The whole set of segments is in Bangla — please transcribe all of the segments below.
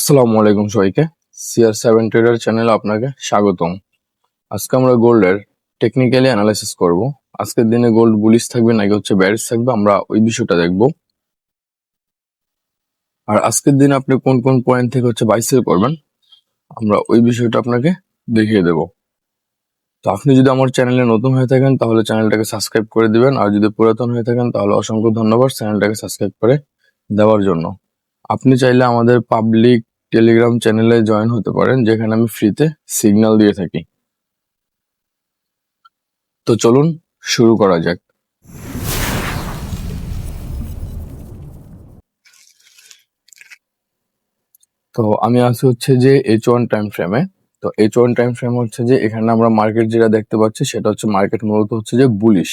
আসসালামু আলাইকুম সবাইকে। সিআর সেভেন ট্রেডার চ্যানেলে আপনাকে স্বাগতম। আজকে আমরা গোল্ডের টেকনিক্যালি অ্যানালাইসিস করব। আজকের দিনে গোল্ড বুলিশ থাকবে নাকি হচ্ছে ব্যারিস থাকবে আমরা ওই বিষয়টা দেখব। আর আজকের দিনে আপনি কোন কোন পয়েন্ট থেকে হচ্ছে বাইসেল করবেন, আমরা ওই বিষয়টা আপনাকে দেখিয়ে দেব। তো আপনি যদি আমার চ্যানেলে নতুন হয়ে থাকেন, তাহলে চ্যানেলটাকে সাবস্ক্রাইব করে দিবেন। আর যদি পুরাতন হয়ে থাকেন, তাহলে অসংখ্য ধন্যবাদ চ্যানেলটাকে সাবস্ক্রাইব করে দেওয়ার জন্য। আপনি চাইলে আমাদের পাবলিক টেলিগ্রাম চ্যানেলে জয়েন হতে পারেন, যেখানে আমি ফ্রিতে সিগন্যাল দিয়ে থাকি। তো চলুন শুরু করা যাক। তো আমি আছি হচ্ছে যে এইচ ওয়ান টাইম ফ্রেমে তো এইচ ওয়ান টাইম ফ্রেম হচ্ছে যে এখানে আমরা মার্কেট যেটা দেখতে পাচ্ছি, সেটা হচ্ছে মার্কেট মূলত হচ্ছে যে বুলিশ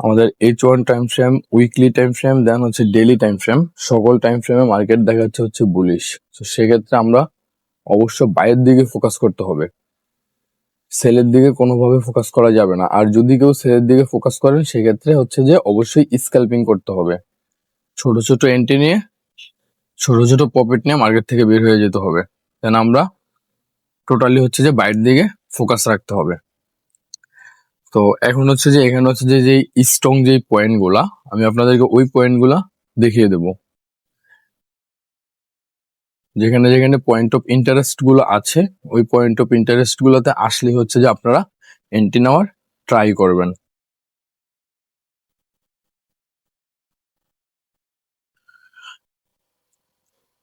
আমাদের H one time frame weekly time frame then হচ্ছে ডেলি টাইম ফ্রেম সকল টাইম ফ্রেমে মার্কেট দেখাচ্ছে হচ্ছে বুলিশ তো সেক্ষেত্রে আমরা অবশ্য বাইরের দিকে ফোকাস করতে হবে। সেলের দিকে কোনোভাবে ফোকাস করা যাবে না। আর যদি কেউ সেলের দিকে ফোকাস করেন, সেক্ষেত্রে হচ্ছে যে অবশ্যই স্ক্যাল্পিং করতে হবে। ছোট ছোট এন্ট্রি নিয়ে, ছোট ছোট প্রফিট নিয়ে মার্কেট থেকে বের হয়ে যেতে হবে। দেন আমরা টোটালি হচ্ছে যে বাইরের দিকে ফোকাস রাখতে হবে। তো এখন হচ্ছে যে, এখানে হচ্ছে যে স্ট্রং যেই পয়েন্টগুলা আমি আপনাদেরকে ওই পয়েন্টগুলা দেখিয়ে দেব। যেখানে যেখানে পয়েন্ট অফ ইন্টারেস্টগুলো আছে, ওই পয়েন্ট অফ ইন্টারেস্ট গুলোতে আসলে হচ্ছে যে আপনারা এন্ট্রি নেওয়ার ট্রাই করবেন।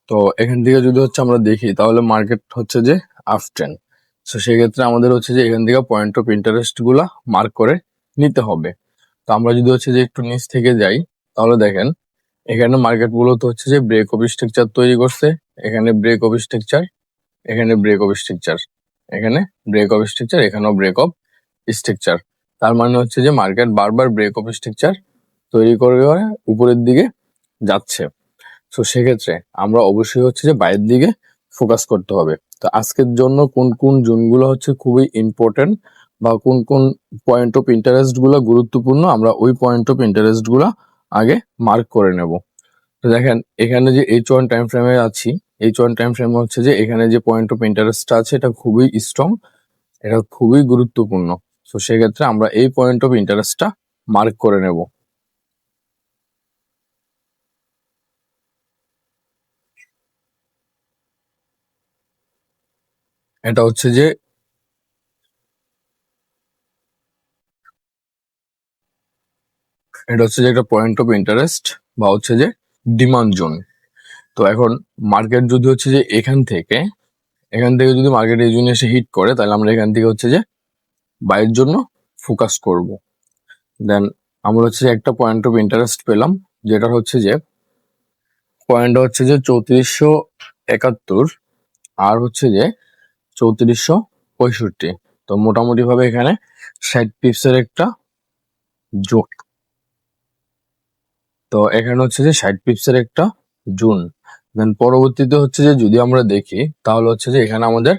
তো এখান থেকে যদি হচ্ছে আমরা দেখি, তাহলে মার্কেট হচ্ছে যে আপ ট্রেন্ড সো সেক্ষেত্রে আমাদের হচ্ছে যে এখান থেকে পয়েন্ট অফ ইন্টারেস্টগুলা মার্ক করে নিতে হবে। তো আমরা যদি হচ্ছে যে একটু নিচ থেকে যাই, তাহলে দেখেন, এখানে মার্কেট মূলত হচ্ছে যে ব্রেক অফ স্ট্রাকচার তৈরি করছে। এখানে ব্রেক অফ স্ট্রাকচার এখানে ব্রেক অফ স্ট্রাকচার এখানে ব্রেক অফ স্ট্রাকচার এখানেও ব্রেক অফ স্ট্রাকচার তার মানে হচ্ছে যে মার্কেট বারবার ব্রেক অফ স্ট্রাকচার তৈরি করে উপরের দিকে যাচ্ছে। তো সেক্ষেত্রে আমরা অবশ্যই হচ্ছে যে বাইরের দিকে ফোকাস করতে হবে। তো আজকের জন্য কোন কোন জোনগুলো হচ্ছে খুবই ইম্পর্টেন্ট বা কোন কোন পয়েন্ট অফ ইন্টারেস্টগুলো গুরুত্বপূর্ণ, আমরা ওই পয়েন্ট অফ ইন্টারেস্টগুলা আগে মার্ক করে নেব। তো দেখেন, এখানে যে এইচ ওয়ান টাইম ফ্রেমে আছি এইচ ওয়ান টাইম ফ্রেমে হচ্ছে যে এখানে যে পয়েন্ট অফ ইন্টারেস্টটা আছে, এটা খুবই স্ট্রং এটা খুবই গুরুত্বপূর্ণ। তো সেক্ষেত্রে আমরা এই পয়েন্ট অফ ইন্টারেস্টটা মার্ক করে নেব। এটা হচ্ছে যে এটা হচ্ছে যে একটা পয়েন্ট অফ ইন্টারেস্ট বা হচ্ছে যে ডিমান্ড জোন তো এখন মার্কেট যদি হচ্ছে যে এখান থেকে এখান থেকে যদি মার্কেট এই জন্য এসে হিট করে, তাহলে আমরা এখান থেকে হচ্ছে যে বাইয়ের জন্য ফোকাস করব। দেন আমরা হচ্ছে একটা পয়েন্ট অফ ইন্টারেস্ট পেলাম যেটা হচ্ছে যে পয়েন্ট হচ্ছে যে চৌত্রিশশো একাত্তর, আর হচ্ছে যে চৌত্রিশশো পঁয়ষট্টি। তো মোটামুটি ভাবে এখানে ষাট পিপসের একটা জোট। তো এখানে হচ্ছে যে ষাট পিপসের একটা জুন। দেন পরবর্তীতে হচ্ছে যে যদি আমরা দেখি, তাহলে হচ্ছে যে এখানে আমাদের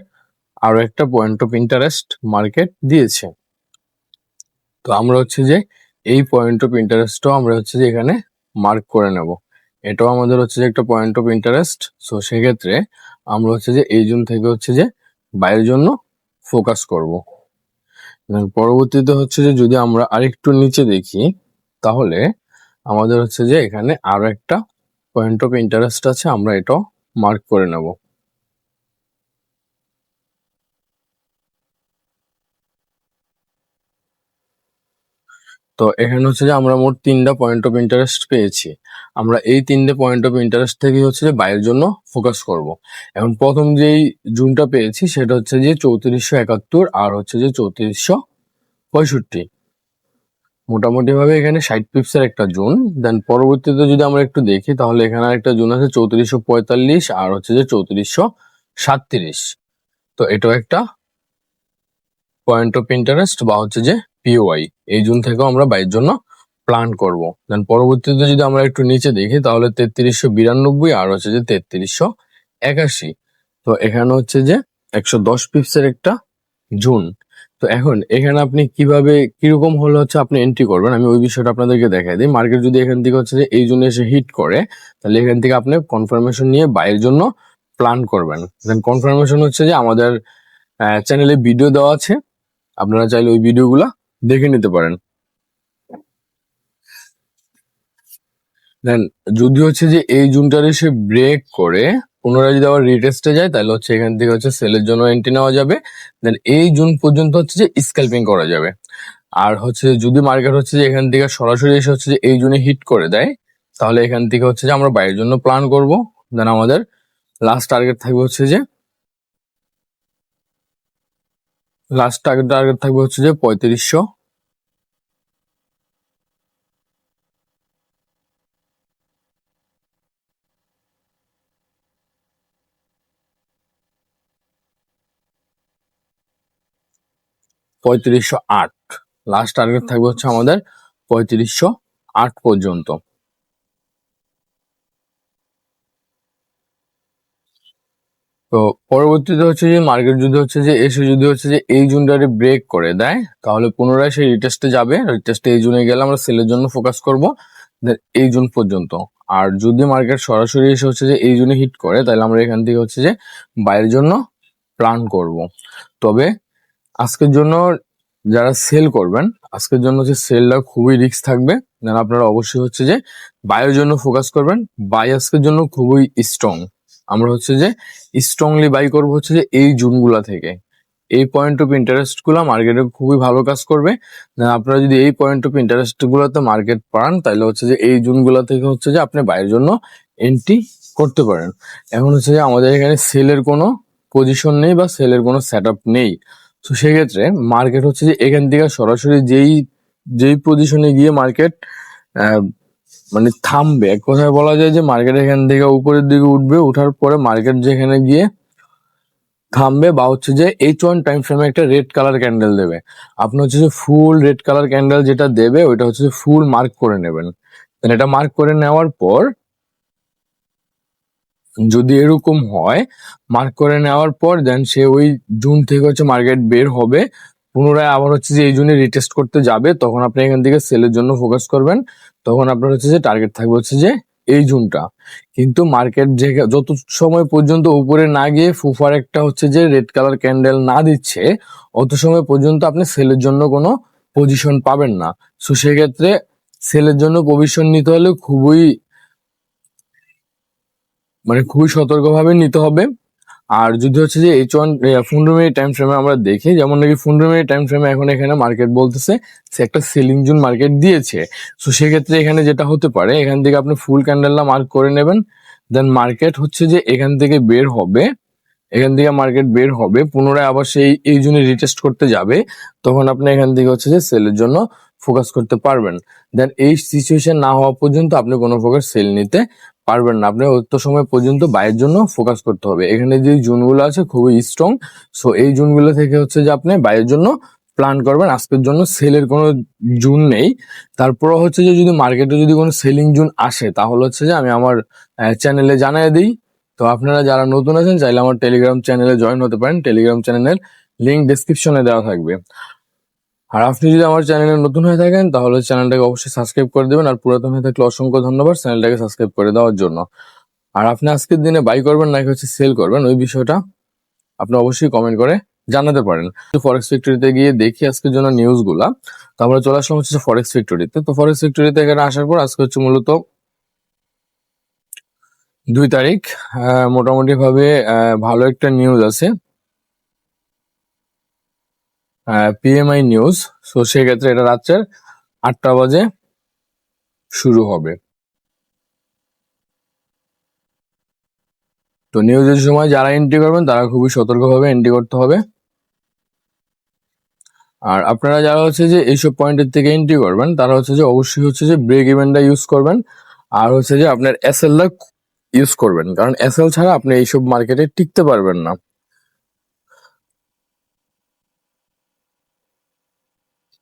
আরও একটা পয়েন্ট অফ ইন্টারেস্ট মার্কেট দিয়েছে। তো আমরা হচ্ছে যে এই পয়েন্ট অফ ইন্টারেস্টটাও আমরা হচ্ছে যে এখানে মার্ক করে নেব। এটাও আমাদের হচ্ছে যে একটা পয়েন্ট অফ ইন্টারেস্ট সো সেক্ষেত্রে আমরা হচ্ছে যে এই জুন থেকে হচ্ছে যে বাইরের জন্য ফোকাস করব। পরবর্তীতে হচ্ছে যে যদি আমরা আরেকটু নিচে দেখি, তাহলে আমাদের হচ্ছে যে এখানে আরও একটা পয়েন্ট অফ ইন্টারেস্ট আছে, আমরা এটাও মার্ক করে নেব। তো এখানে হচ্ছে যে আমরা মোট তিনটা পয়েন্ট অফ ইন্টারেস্ট পেয়েছি। আমরা এই তিনটে পয়েন্ট অফ ইন্টারেস্ট থেকে হচ্ছে যে বাইরের জন্য ফোকাস করব। এখন প্রথম যেই জুনটা পেয়েছি সেটা হচ্ছে যে চৌত্রিশশো একাত্তর আর হচ্ছে যে চৌত্রিশশো পঁয়ষট্টি। মোটামুটি ভাবে এখানে ষাট পিপসের একটা জোন। দেন পরবর্তীতে যদি আমরা একটু দেখি তাহলে এখানে একটা জোন আছে চৌত্রিশশো পঁয়তাল্লিশ আর হচ্ছে যে চৌত্রিশশো সাতত্রিশ। তো এটাও একটা পয়েন্ট অফ ইন্টারেস্ট বা হচ্ছে যে পিওআই এই জুন থেকেও আমরা বাইয়ের জন্য প্ল্যান করব। দেন পরবর্তীতে যদি আমরা একটু নিচে দেখি, তাহলে তেত্রিশশো বিরানব্বই, আর হচ্ছে যে তেত্রিশশো একাশি। তো এখানে হচ্ছে যে একশো দশ পিপসের একটা জুন। তো এখন এখানে আপনি কীভাবে, কীরকম হলে হচ্ছে আপনি এন্ট্রি করবেন? আমি ওই বিষয়টা আপনাদেরকে দেখাই দিই। মার্কেট যদি এখান থেকে হচ্ছে যে এই জন্য এসে হিট করে, তাহলে এখান থেকে আপনি কনফার্মেশন নিয়ে বাইয়ের জন্য প্ল্যান করবেন। দেন কনফার্মেশন হচ্ছে যে আমাদের চ্যানেলে ভিডিও দেওয়া আছে। আপনারা চাইলে ওই ভিডিওগুলা দেখে নিতে পারেন। দেন, যদি হচ্ছে যে এই জুনটার এসে ব্রেক করে, পুনরায় যদি আবার রিটেস্টে যায়, তাহলে হচ্ছে এখান থেকে হচ্ছে সেলের জন্য এন্ট্রি নেওয়া যাবে। দেন, এই জুন পর্যন্ত হচ্ছে যে স্ক্যাল্পিং করা যাবে। আর হচ্ছে যদি মার্কেট হচ্ছে যে এখান থেকে সরাসরি এসে হচ্ছে যে এই জুনে হিট করে দেয়, তাহলে এখান থেকে হচ্ছে যে আমরা বাইরের জন্য প্ল্যান করব। দেন, আমাদের লাস্ট টার্গেট থাকবে হচ্ছে যে লাস্ট টার্গেট টার্গেট থাকবে হচ্ছে যে পঁয়ত্রিশশো। পঁয়ত্রিশশো আট। লাস্ট টার্গেট থাকবে হচ্ছে আমাদের পঁয়ত্রিশশো আট পর্যন্ত। তো পরবর্তীতে হচ্ছে যে মার্কেট যদি হচ্ছে যে, এসে যদি হচ্ছে যে, এই জুনটারে ব্রেক করে দেয়। তাহলে পুনরায় সেই রিটেস্টে যাবে। রিটেস্টে এই জুনে গেলে আমরা সেলের জন্য ফোকাস করব। এই জুন পর্যন্ত। আর যদি মার্কেট সরাসরি এসে হচ্ছে যে, এই জুনে হিট করে, তাহলে আমরা এখান থেকে হচ্ছে যে বাইরের জন্য প্ল্যান করব। তবে আজকের জন্য যারা সেল করবেন, আজকের জন্য হচ্ছে সেলটা খুবই রিস্ক থাকবে। দেন আপনারা অবশ্যই হচ্ছে যে বায়ের জন্য ফোকাস করবেন। বাই আজকের জন্য খুবই স্ট্রং আমরা হচ্ছে যে স্ট্রংলি বাই করব হচ্ছে যে এই জুনগুলা থেকে। এই পয়েন্ট অফ ইন্টারেস্টগুলো মার্কেটে খুবই ভালো কাজ করবে। আপনারা যদি এই পয়েন্ট অফ ইন্টারেস্ট গুলোতে মার্কেট পান, তাহলে হচ্ছে যে এই জুনগুলা থেকে হচ্ছে যে আপনি বাইরের জন্য এন্ট্রি করতে পারেন। এখন হচ্ছে যে আমাদের এখানে সেলের কোনো পজিশন নেই বা সেলের কোনো সেট আপ নেই। তো সেক্ষেত্রে মার্কেট হচ্ছে যে এখান থেকে সরাসরি যেই যেই পজিশনে গিয়ে মার্কেট মানে থামবে। এক কথায় বলা যায় যে মার্কেট এখান থেকে উপরের দিকে উঠবে, উঠার পরে মার্কেট যেখানে গিয়ে থামবে বা হচ্ছে যে এইচ ওয়ান টাইম ফ্রেমে একটা রেড কালার ক্যান্ডেল দেবে। আপনি হচ্ছে যে ফুল রেড কালার ক্যান্ডেল যেটা দেবে, ওইটা হচ্ছে যে ফুল মার্ক করে নেবেন। এটা মার্ক করে নেওয়ার পর যদি এরকম হয় মার্ক করে নেওয়ার পর দেন সে ওই জুন থেকে হচ্ছে মার্কেট বের হবে। পুনরায় আবার হচ্ছে যে এই জন্য রিটেস্ট করতে যাবে, তখন আপনি এখান থেকে সেলের জন্য ফোকাস করবেন। তখন আপনার হচ্ছে যে টার্গেট থাকবে হচ্ছে যে এই জুনটা। কিন্তু মার্কেট যে যত সময় পর্যন্ত উপরে না গিয়ে ফুফার একটা হচ্ছে যে রেড কালার ক্যান্ডেল না দিচ্ছে, অত সময় পর্যন্ত আপনি সেলের জন্য কোনো পজিশন পাবেন না। সো সেক্ষেত্রে সেলের জন্য পজিশন নিতে হলে খুবই মানে খুবই সতর্কভাবে নিতে হবে। আর যদি হচ্ছে যে এইচ ওয়ান পনেরো মিনিট টাইম ফ্রেমে আমরা দেখি, যেমন নাকি পনেরো মিনিট টাইম ফ্রেমে এখন এখানে মার্কেট বলতেছে, সে একটা সেলিং জুন মার্কেট দিয়েছে। সো সেক্ষেত্রে এখানে যেটা হতে পারে, এখান থেকে আপনি ফুল ক্যান্ডেলটা মার্ক করে নেবেন দেন মার্কেট হচ্ছে যে এখান থেকে বের হবে, এখান থেকে মার্কেট বের হবে, পুনরায় আবার সেই এই জন্য রিটেস্ট করতে যাবে, তখন আপনি এখান থেকে হচ্ছে যে সেলের জন্য ফোকাস করতে পারবেন। দেন এই সিচুয়েশন না হওয়া পর্যন্ত আপনি কোনো প্রকার সেল নিতে পারবেন না। আপনি অত সময় পর্যন্ত বাইরের জন্য ফোকাস করতে হবে। এখানে যে জুনগুলো আছে খুবই স্ট্রং সো এই জুনগুলো থেকে হচ্ছে যে আপনি বাইরের জন্য প্ল্যান করবেন। আজকের জন্য সেলের কোনো জুন নেই। তারপর হচ্ছে যে যদি মার্কেটে যদি কোনো সেলিং জুন আসে, তাহলে হচ্ছে যে আমি আমার চ্যানেলে জানিয়ে দিই। তো আপনারা যারা নতুন আছেন, চাইলে আমার টেলিগ্রাম চ্যানেলে জয়েন হতে পারেন। টেলিগ্রাম চ্যানেলের লিঙ্ক ডিসক্রিপশনে দেওয়া থাকবে। আর আপনি যদি আমার চ্যানেলে নতুন হয়ে থাকেন, তাহলে চ্যানেলটাকে অবশ্যই সাবস্ক্রাইব করে দেবেন। আর পুরাতন হয়ে থাকলে অসংখ্য ধন্যবাদ চ্যানেলটাকে সাবস্ক্রাইব করে দেওয়ার জন্য। আর আপনি আজকের দিনে বাই করবেন নাকি হচ্ছে সেল করবেন, ওই বিষয়টা আপনি অবশ্যই কমেন্ট করে জানাতে পারেন। ফরেক্স ফ্যাক্টরিতে গিয়ে দেখি আজকের জন্য নিউজগুলা তো আমরা চলে আসলাম হচ্ছে ফরেক্স ফ্যাক্টরিতে তো। ফরেক্স ফ্যাক্টরিতে এখানে আসার পর আজকে হচ্ছে মূলত দুই তারিখ মোটামুটি ভাবে ভালো একটা নিউজ আছে। পিএমআই নিউজ সো সেক্ষেত্রে এটা রাত্রের আটটা বাজে শুরু হবে। তো নিউজের সময় যারা এন্ট্রি করবেন, তারা খুবই সতর্কভাবে এন্ট্রি করতে হবে। আর আপনারা যারা হচ্ছে যে এইসব পয়েন্টের থেকে এন্ট্রি করবেন, তারা হচ্ছে যে অবশ্যই হচ্ছে যে ব্রেক ইভেন্টটা ইউজ করবেন। আর হচ্ছে যে আপনার এসএলটা ইউজ করবেন। কারণ এসএল ছাড়া আপনি এইসব মার্কেটে টিকতে পারবেন না।